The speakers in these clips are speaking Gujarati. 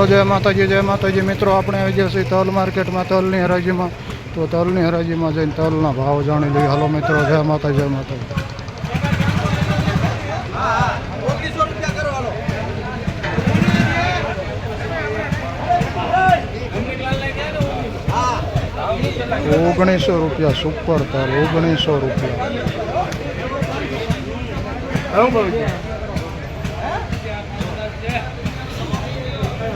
હાલો, જય માતાજી જય માતાજી. મિત્રો, આપણે આવી છીએ તલ માર્કેટમાં, તલની હરાજીમાં. તો તલની હરાજીમાં જઈને તલના ભાવ જાણી લઈએ. હાલો, મિત્રો, જય માતા જય માતા ઓગણીસો રૂપિયા, સુપર તલ, ઓગણીસો રૂપિયા.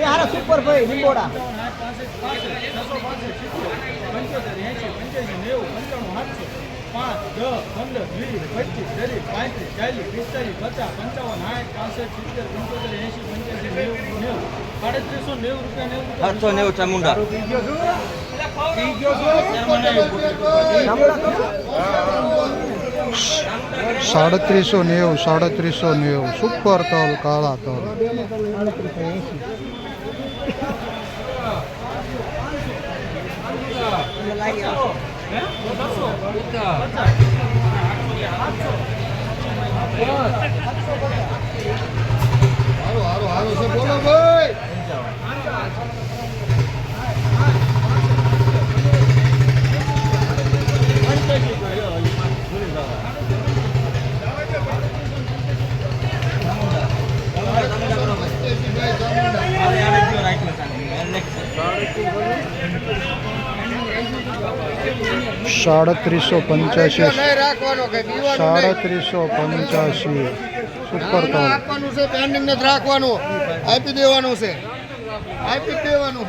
હારા સુપર ભાઈ લીંબોડા પાંચ દસ પંદર વીસ પચીસ ત્રીસ પાંત્રીસ ચાલીસ પિસ્તાલીસ પચાસ પંચાવન સાઠ પાસઠ સિત્તેર પંચોતેર એંશી પંચ્યાસી નેવું નેવું સાડત્રીસો નેવું રૂપિયા નેવું સાતસો નેવું ચામુંડા સાડત્રીસો નેવું સાડત્રીસો નેવું. સુપર તલ કાળા તલ. સાડત્રીસો પંચ્યાસી. સાડત્રીસો પંચ્યાસી. સુપર આપવાનું છે પેન્ડિંગ નથી રાખવાનું. આપી દેવાનું છે. આપી દેવાનું.